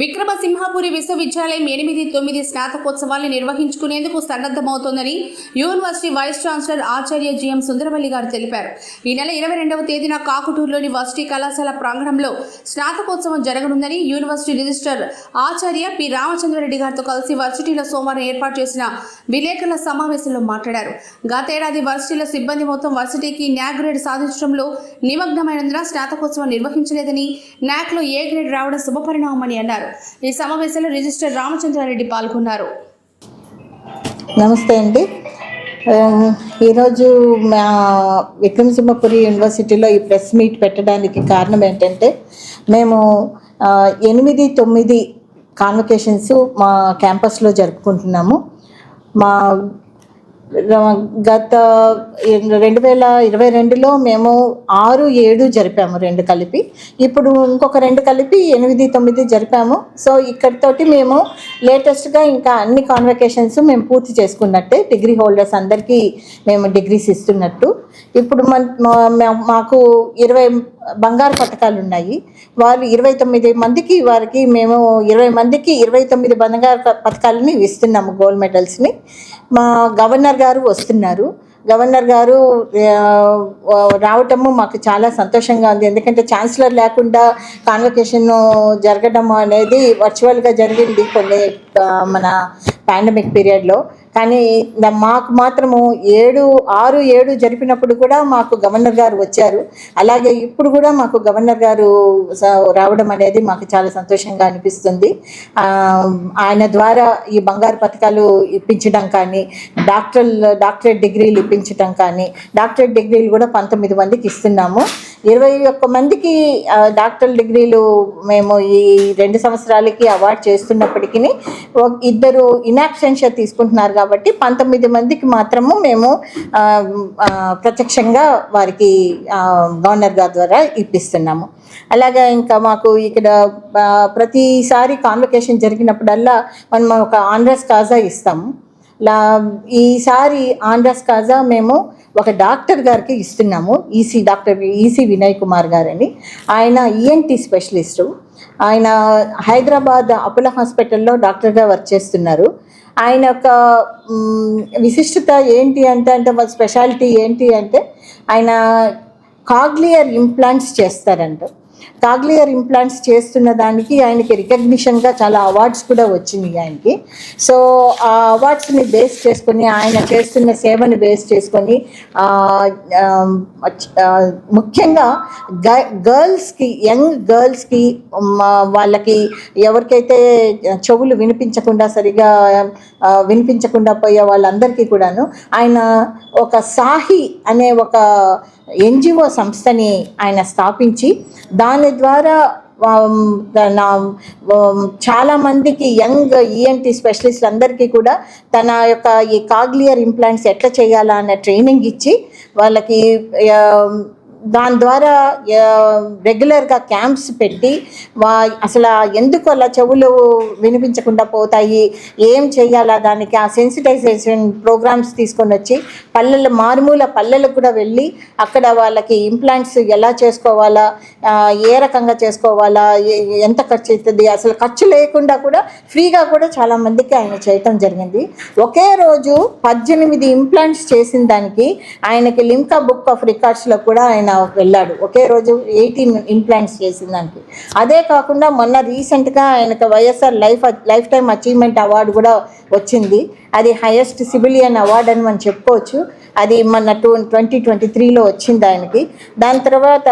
విక్రమసింహపురి విశ్వవిద్యాలయం ఎనిమిది తొమ్మిది స్నాతకోత్సవాన్ని నిర్వహించుకునేందుకు సన్నద్ధమవుతోందని యూనివర్సిటీ వైస్ ఛాన్సలర్ ఆచార్య జిఎం సుందరవల్లి గారు తెలిపారు. ఈ నెల ఇరవై రెండవ తేదీన కాకుటూరులోని వర్సిటీ కళాశాల ప్రాంగణంలో స్నాతకోత్సవం జరగనుందని యూనివర్సిటీ రిజిస్టర్ ఆచార్య పి రామచంద్రరెడ్డి గారితో కలిసి వర్సిటీలో సోమవారం ఏర్పాటు చేసిన విలేకరుల సమావేశంలో మాట్లాడారు. గతేడాది వర్సిటీల సిబ్బంది మొత్తం వర్సిటీకి న్యాక్ గ్రేడ్ సాధించడంలో నిమగ్నమైనందున స్నాతకోత్సవం నిర్వహించలేదని న్యాక్లో ఏ గ్రేడ్ రావడం శుభపరిణామమని అన్నారు. ఈ సమావేశంలో రిజిస్టర్ రామచంద్రారెడ్డి పాల్గొన్నారు. నమస్తే అండి. ఈరోజు మా విక్రమసింహపురి యూనివర్సిటీలో ఈ ప్రెస్ మీట్ పెట్టడానికి కారణం ఏంటంటే మేము ఎనిమిది తొమ్మిది కాన్వకేషన్స్ మా క్యాంపస్లో జరుపుకుంటున్నాము. మా గత రెండు వేల ఇరవై రెండులో మేము ఆరు ఏడు జరిపాము రెండు కలిపి. ఇప్పుడు ఇంకొక రెండు కలిపి ఎనిమిది తొమ్మిది జరిపాము. సో ఇక్కడితోటి మేము లేటెస్ట్గా ఇంకా అన్ని కాన్వకేషన్స్ మేము పూర్తి చేసుకున్నట్టే. డిగ్రీ హోల్డర్స్ అందరికీ మేము డిగ్రీస్ ఇస్తున్నట్టు. ఇప్పుడు మన మాకు ఇరవై బంగారు పథకాలు ఉన్నాయి. వాళ్ళు ఇరవై తొమ్మిది మందికి వారికి మేము ఇరవై మందికి ఇరవై తొమ్మిది బంగారు పథకాలని ఇస్తున్నాము గోల్డ్ మెడల్స్ని. మా గవర్నర్ గారు వస్తున్నారు. గవర్నర్ గారు రావటము మాకు చాలా సంతోషంగా ఉంది. ఎందుకంటే ఛాన్సలర్ లేకుండా కాన్వకేషన్ జరగడం అనేది వర్చువల్గా జరిగింది కొన్ని మన పాండమిక్ పీరియడ్లో. కానీ మాకు మాత్రము ఏడు ఆరు ఏడు జరిపినప్పుడు కూడా మాకు గవర్నర్ గారు వచ్చారు. అలాగే ఇప్పుడు కూడా మాకు గవర్నర్ గారు స- రావడం అనేది మాకు చాలా సంతోషంగా అనిపిస్తుంది. ఆయన ద్వారా ఈ బంగారు పథకాలు ఇప్పించడం కానీ డాక్టర్ డాక్టరేట్ డిగ్రీలు ఇప్పించడం కానీ డాక్టరేట్ డిగ్రీలు కూడా పంతొమ్మిది మందికి ఇస్తున్నాము. ఇరవై ఒక్క మందికి డాక్టర్ డిగ్రీలు మేము ఈ రెండు సంవత్సరాలకి అవార్డు చేస్తున్నప్పటికీ ఇద్దరు ఇనాక్సెన్షియర్ తీసుకుంటున్నారు కాబట్టి పంతొమ్మిది మందికి మాత్రము మేము ప్రత్యక్షంగా వారికి గవర్నర్ గారి ద్వారా ఇప్పిస్తున్నాము. అలాగే ఇంకా మాకు ఇక్కడ ప్రతిసారి కాన్వకేషన్ జరిగినప్పుడల్లా మనం ఒక ఆంధ్రస్ కాజా ఇస్తాము. లా ఈసారి ఆంధ్రస్ కాజా మేము ఒక డాక్టర్ గారికి ఇస్తున్నాము EC doctor EC Vinay Kumar గారని. ఆయన ఈఎన్టీ స్పెషలిస్టు. ఆయన హైదరాబాద్ అపోలో హాస్పిటల్లో డాక్టర్గా వర్క్ చేస్తున్నారు. ఆయన యొక్క విశిష్టత ఏంటి అంటే అంటే వాళ్ళ స్పెషాలిటీ ఏంటి అంటే ఆయన కాగ్లియర్ ఇంప్లాంట్స్ చేస్తారంట. కాగ్లియర్ ఇంప్లాంట్స్ చేస్తున్న దానికి ఆయనకి రికగ్నిషన్గా చాలా అవార్డ్స్ కూడా వచ్చినాయి ఆయనకి. సో ఆ అవార్డ్స్ని బేస్ చేసుకొని ఆయన చేస్తున్న సేవని బేస్ చేసుకొని ముఖ్యంగా గర్ల్స్కి యంగ్ గర్ల్స్కి వాళ్ళకి ఎవరికైతే చెవులు వినిపించకుండా సరిగా వినిపించకుండా పోయే వాళ్ళందరికీ కూడాను ఆయన ఒక సాహి అనే ఒక ఎన్జిఓ సంస్థని ఆయన స్థాపించి దాని ద్వారా నా చాలామందికి యంగ్ ఈఎన్టీ స్పెషలిస్ట్ అందరికీ కూడా తన యొక్క ఈ కాగ్లియర్ ఇంప్లాంట్స్ ఎట్లా చేయాలా అన్న ట్రైనింగ్ ఇచ్చి వాళ్ళకి దాని ద్వారా రెగ్యులర్గా క్యాంప్స్ పెట్టి వా అసలు ఎందుకు అలా చెవులు వినిపించకుండా పోతాయి ఏం చేయాలా దానికి ఆ సెన్సిటైజేషన్ ప్రోగ్రామ్స్ తీసుకొని వచ్చి పల్లెలు మారుమూల పల్లెలకు కూడా వెళ్ళి అక్కడ వాళ్ళకి ఇంప్లాంట్స్ ఎలా చేసుకోవాలా ఏ రకంగా చేసుకోవాలా ఎంత ఖర్చు అవుతుంది అసలు ఖర్చు లేకుండా కూడా ఫ్రీగా కూడా చాలా మందికి ఆయన చేయటం జరిగింది. ఒకే రోజు పద్దెనిమిది ఇంప్లాంట్స్ చేసిన దానికి ఆయనకి లింకా బుక్ ఆఫ్ రికార్డ్స్లో కూడా ఆయన వెళ్ళాడు. ఒకే రోజు ఎయిటీన్ ఇంప్లాంట్స్ చేసిన దానికి. అదే కాకుండా మొన్న రీసెంట్గా ఆయనకు YSR life lifetime achievement award కూడా వచ్చింది. అది హైయెస్ట్ సివిలియన్ అవార్డు అని మనం చెప్పుకోవచ్చు. అది మన టూ ట్వంటీ ట్వంటీ త్రీలో వచ్చింది ఆయనకి. దాని తర్వాత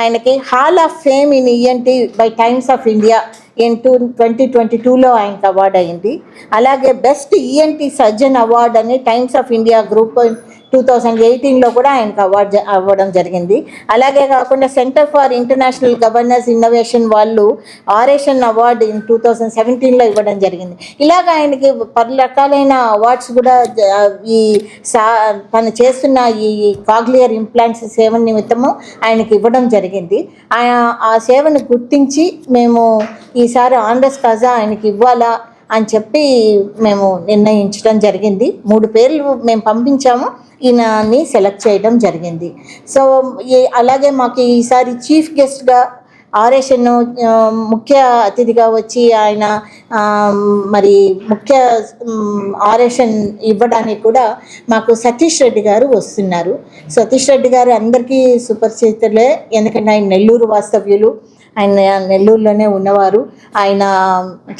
ఆయనకి hall of fame in ENT by Times of India in two twenty twenty టూలో ఆయనకు అవార్డు అయింది అలాగే బెస్ట్ ఈఎన్టీ సర్జన్ అవార్డు అని Times of India group two thousand ఎయిటీన్లో కూడా ఆయనకు అవార్డు అవ్వడం జరిగింది. అలాగే కాకుండా centre for international governance innovation వాళ్ళు oration award in two thousand సెవెంటీన్లో ఇవ్వడం జరిగింది. ఇలాగ ఆయనకి పలు రకాలైన అవార్డ్స్ కూడా ఈ సా తను చేస్తున్న ఈ కాగ్లియర్ ఇంప్లాంట్స్ సేవ నిమిత్తము ఆయనకి ఇవ్వడం జరిగింది. ఆయన ఆ సేవను గుర్తించి మేము ఈసారి ఆంధ్రస్ కాజా ఆయనకి ఇవ్వాలా అని చెప్పి మేము నిర్ణయించడం జరిగింది. మూడు పేర్లు మేము పంపించాము. ఈయనని సెలెక్ట్ చేయడం జరిగింది. సో ఈ అలాగే మాకు ఈసారి చీఫ్ గెస్ట్గా ఆరేషన్ ముఖ్య అతిథిగా వచ్చి ఆయన మరి ముఖ్య ఆరేషన్ ఇవ్వడానికి కూడా మాకు సతీష్ రెడ్డి గారు వస్తున్నారు. సతీష్ రెడ్డి గారు అందరికీ సుపరిచితులే. ఎందుకంటే ఆయన నెల్లూరు వాస్తవ్యులు. ఆయన నెల్లూరులోనే ఉన్నవారు. ఆయన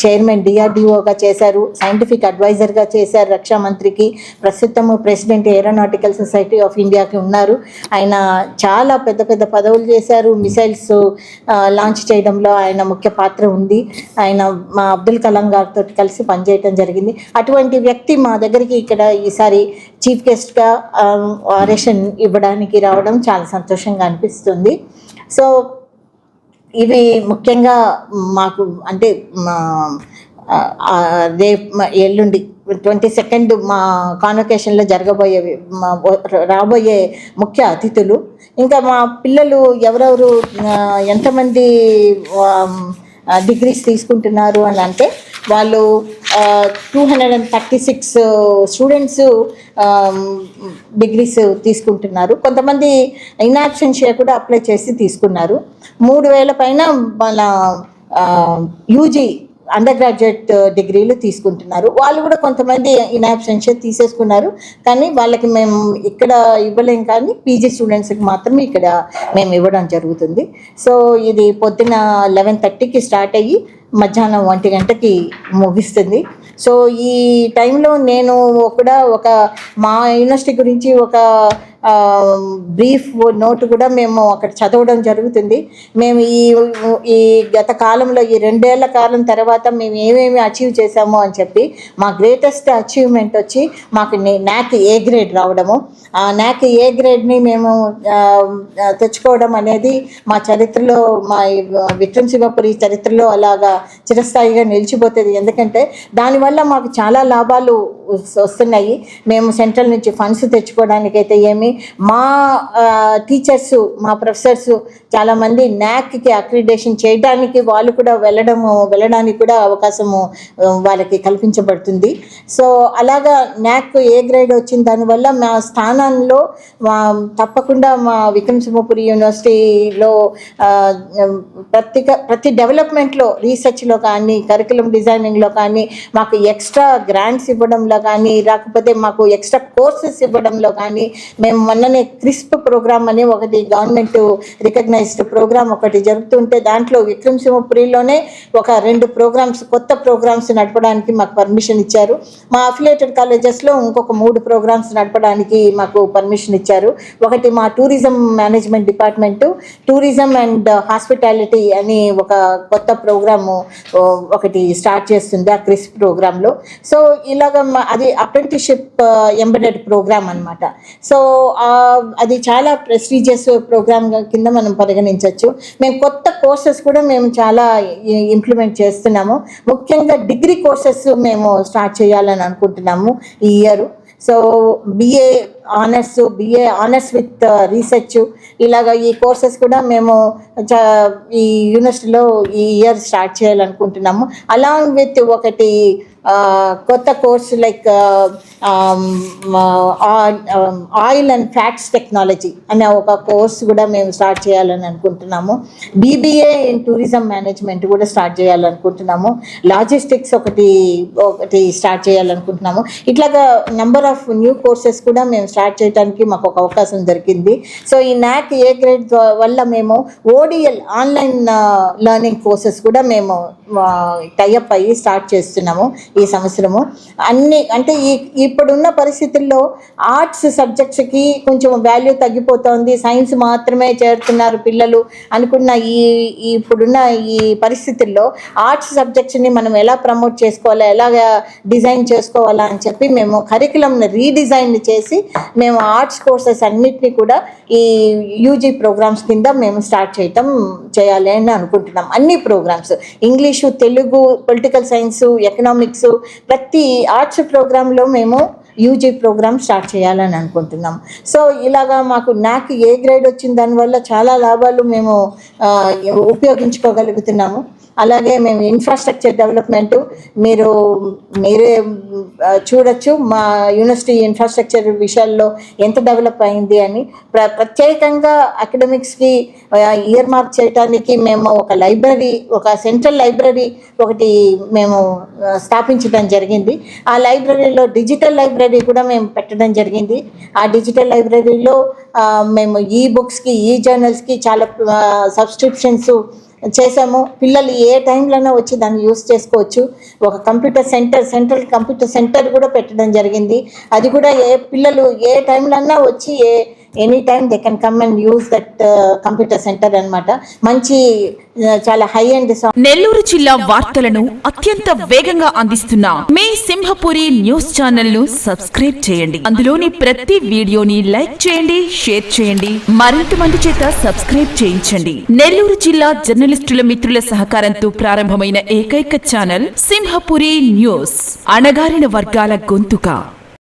చైర్మన్ డిఆర్డిఓగా చేశారు సైంటిఫిక్ అడ్వైజర్గా చేశారు రక్షా మంత్రికి. ప్రస్తుతము ప్రెసిడెంట్ ఏరోనాటికల్ సొసైటీ ఆఫ్ ఇండియాకి ఉన్నారు. ఆయన చాలా పెద్ద పెద్ద పదవులు చేశారు. మిసైల్స్ లాంచ్ చేయడంలో ఆయన ముఖ్య పాత్ర ఉంది. ఆయన మా అబ్దుల్ కలాం గారితో కలిసి పనిచేయటం జరిగింది. అటువంటి వ్యక్తి మా దగ్గరికి ఇక్కడ ఈసారి చీఫ్ గెస్ట్గా ఆరేషన్ ఇవ్వడానికి రావడం చాలా సంతోషంగా అనిపిస్తుంది. సో ఇవి ముఖ్యంగా మాకు అంటే మా రేపు ఎల్లుండి ట్వంటీ సెకండ్ మా కాన్వకేషన్లో జరగబోయేవి మా రాబోయే ముఖ్య అతిథులు. ఇంకా మా పిల్లలు ఎవరెవరు ఎంతమంది డిగ్రీస్ తీసుకుంటున్నారు అని అంటే వాళ్ళు two hundred and thirty six students degrees తీసుకుంటున్నారు. కొంతమంది ఇనాబ్సెన్షియా కూడా అప్లై చేసి తీసుకున్నారు. మూడు వేల పైన వాళ్ళ యూజీ అండర్ గ్రాడ్యుయేట్ డిగ్రీలు తీసుకుంటున్నారు. వాళ్ళు కూడా కొంతమంది ఇన్ అబ్సెన్షియా తీసేసుకున్నారు. కానీ వాళ్ళకి మేము ఇక్కడ ఇవ్వలేం కానీ పీజీ స్టూడెంట్స్కి మాత్రమే ఇక్కడ మేము ఇవ్వడం జరుగుతుంది. సో ఇది పొద్దున లెవెన్ థర్టీకి స్టార్ట్ అయ్యి మధ్యాహ్నం ఒంటి గంటకి ముగిస్తుంది. సో ఈ టైంలో నేను కూడా ఒక మా యూనివర్సిటీ గురించి ఒక బ్రీఫ్ నోట్ కూడా మేము అక్కడ చదవడం జరుగుతుంది. మేము ఈ ఈ గత కాలంలో ఈ రెండేళ్ళ కాలం తర్వాత మేము ఏమేమి అచీవ్ చేశాము అని చెప్పి మా గ్రేటెస్ట్ అచీవ్మెంట్ వచ్చి మాకు నాక్ ఏ గ్రేడ్ రావడము. ఆ నాక్ ఏ గ్రేడ్ని మేము తెచ్చుకోవడం అనేది మా చరిత్రలో మా విక్రమ్ శివపురి చరిత్రలో అలాగా చిరస్థాయిగా నిలిచిపోతుంది. ఎందుకంటే దానివల్ల మాకు చాలా లాభాలు వస్తున్నాయి. మేము సెంట్రల్ నుంచి ఫండ్స్ తెచ్చుకోవడానికైతే ఏమి మా టీచర్స్ మా ప్రొఫెసర్స్ చాలామంది న్యాక్కి అక్రిడేషన్ చేయడానికి వాళ్ళు కూడా వెళ్ళడము వెళ్ళడానికి కూడా అవకాశము వాళ్ళకి కల్పించబడుతుంది. సో అలాగా న్యాక్ ఏ గ్రేడ్ వచ్చిన దానివల్ల మా స్థానంలో మా తప్పకుండా మా విక్రమసింహపురి యూనివర్సిటీలో ప్రతి ప్రతి డెవలప్మెంట్లో రీసెర్చ్లో కానీ కరికులం డిజైనింగ్లో కానీ మాకు ఎక్స్ట్రా గ్రాంట్స్ ఇవ్వడంలో కానీ రాకపోతే మాకు ఎక్స్ట్రా కోర్సెస్ ఇవ్వడంలో కానీ మేము మొన్ననే క్రిస్ప్ ప్రోగ్రామ్ అని ఒకటి గవర్నమెంట్ రికగ్నైజ్డ్ ప్రోగ్రామ్ ఒకటి జరుగుతుంటే దాంట్లో విక్రమ్ సింహపురిలోనే ఒక రెండు ప్రోగ్రామ్స్ కొత్త ప్రోగ్రామ్స్ నడపడానికి మాకు పర్మిషన్ ఇచ్చారు. మా అఫిలియేటెడ్ కాలేజెస్లో ఇంకొక మూడు ప్రోగ్రామ్స్ నడపడానికి మాకు పర్మిషన్ ఇచ్చారు. ఒకటి మా tourism management department tourism and hospitality అని ఒక కొత్త ప్రోగ్రాము ఒకటి స్టార్ట్ చేస్తుంది ఆ క్రిస్ ప్రోగ్రాంలో సో ఇలాగ మా- అది అప్రెంటిషిప్ ఎంబెడెడ్ ప్రోగ్రామ్ అనమాట సో అది చాలా ప్రెస్టీజియస్ ప్రోగ్రామ్ కింద మనం పరిగణించవచ్చు మేము కొత్త కోర్సెస్ కూడా మేము చాలా ఇంప్లిమెంట్ చేస్తున్నాము. ముఖ్యంగా డిగ్రీ కోర్సెస్ మేము స్టార్ట్ చేయాలని అనుకుంటున్నాము ఈ year so BA honours BA honours with research ఇలాగ ఈ కోర్సెస్ కూడా మేము ఈ యూనివర్సిటీలో ఈ ఇయర్ స్టార్ట్ చేయాలనుకుంటున్నాము. అలాంగ్ విత్ ఒకటి కొత్త course like oil and fats technology అనే ఒక కోర్స్ కూడా మేము స్టార్ట్ చేయాలని అనుకుంటున్నాము. బీబీఏ ఇన్ టూరిజం మేనేజ్మెంట్ కూడా స్టార్ట్ చేయాలనుకుంటున్నాము. లాజిస్టిక్స్ ఒకటి ఒకటి స్టార్ట్ చేయాలనుకుంటున్నాము. ఇట్లాగా నెంబర్ ఆఫ్ న్యూ కోర్సెస్ కూడా మేము స్టార్ట్ చేయడానికి మాకు ఒక అవకాశం దొరికింది. సో ఈ నాక్ ఏ గ్రేడ్ వల్ల మేము ఓడిఎల్ ఆన్లైన్ లెర్నింగ్ కోర్సెస్ కూడా మేము టైఅప్ అయ్యి స్టార్ట్ చేస్తున్నాము. ఈ సంవత్సరము. అన్ని అంటే ఈ ఇప్పుడున్న పరిస్థితుల్లో ఆర్ట్స్ సబ్జెక్ట్స్కి కొంచెం వాల్యూ తగ్గిపోతోంది. సైన్స్ మాత్రమే చేరుతున్నారు పిల్లలు అనుకున్న ఈ ఇప్పుడున్న ఈ పరిస్థితుల్లో ఆర్ట్స్ సబ్జెక్ట్స్ని మనం ఎలా ప్రమోట్ చేసుకోవాలా ఎలాగా డిజైన్ చేసుకోవాలా అని చెప్పి మేము కరికులంని రీడిజైన్ చేసి మేము ఆర్ట్స్ కోర్సెస్ అన్నిటినీ కూడా ఈ యూజీ ప్రోగ్రామ్స్ కింద మేము స్టార్ట్ చేయటం చేయాలి అని అనుకుంటున్నాం. అన్ని programmes English Telugu political science economics ప్రతి ఆర్ట్స్ ప్రోగ్రాంలో మేము యూజీ ప్రోగ్రామ్ స్టార్ట్ చేయాలని అనుకుంటున్నాం. సో ఇలాగా మాకు నాకు ఏ గ్రేడ్ వచ్చిన దానివల్ల చాలా లాభాలు మేము ఉపయోగించుకోగలుగుతున్నాము. అలాగే మేము ఇన్ఫ్రాస్ట్రక్చర్ డెవలప్మెంట్ మీరు మీరే చూడొచ్చు మా యూనివర్సిటీ ఇన్ఫ్రాస్ట్రక్చర్ విషయాల్లో ఎంత డెవలప్ అయింది అని. ప్ర ప్రత్యేకంగా అకాడమిక్స్కి ఇయర్ మార్క్ చేయడానికి మేము ఒక లైబ్రరీ ఒక సెంట్రల్ లైబ్రరీ ఒకటి మేము స్థాపించడం జరిగింది. ఆ లైబ్రరీలో డిజిటల్ లైబ్రరీ కూడా మేము పెట్టడం జరిగింది. ఆ డిజిటల్ లైబ్రరీలో మేము ఈ బుక్స్కి ఈ జర్నల్స్కి చాలా సబ్స్క్రిప్షన్స్ చేసాము పిల్లలు ఏ టైంలోనే వచ్చి దాన్ని యూస్ చేసుకోవచ్చు. ఒక computer centre central computer centre కూడా పెట్టడం జరిగింది. అది కూడా ఏ పిల్లలు ఏ టైంలోనా వచ్చి ఏ any time they can come and use that computer centre అన్నమాట. మంచి చాలా హై అండ్ నెల్లూరు జిల్లా వార్తలను అత్యంత వేగంగా అందిస్తున్న మీ సింహపురి న్యూస్ ఛానల్ను సబ్స్క్రైబ్ చేయండి. అందులోని ప్రతి వీడియోని లైక్ చేయండి షేర్ చేయండి. మరింత మంది చేత సబ్స్క్రైబ్ చేయించండి. నెల్లూరు జిల్లా జర్నలిస్టుల మిత్రుల సహకారంతో ప్రారంభమైన ఏకైక ఛానల్ సింహపురి న్యూస్. అణగారిన వర్గాల గొంతుక.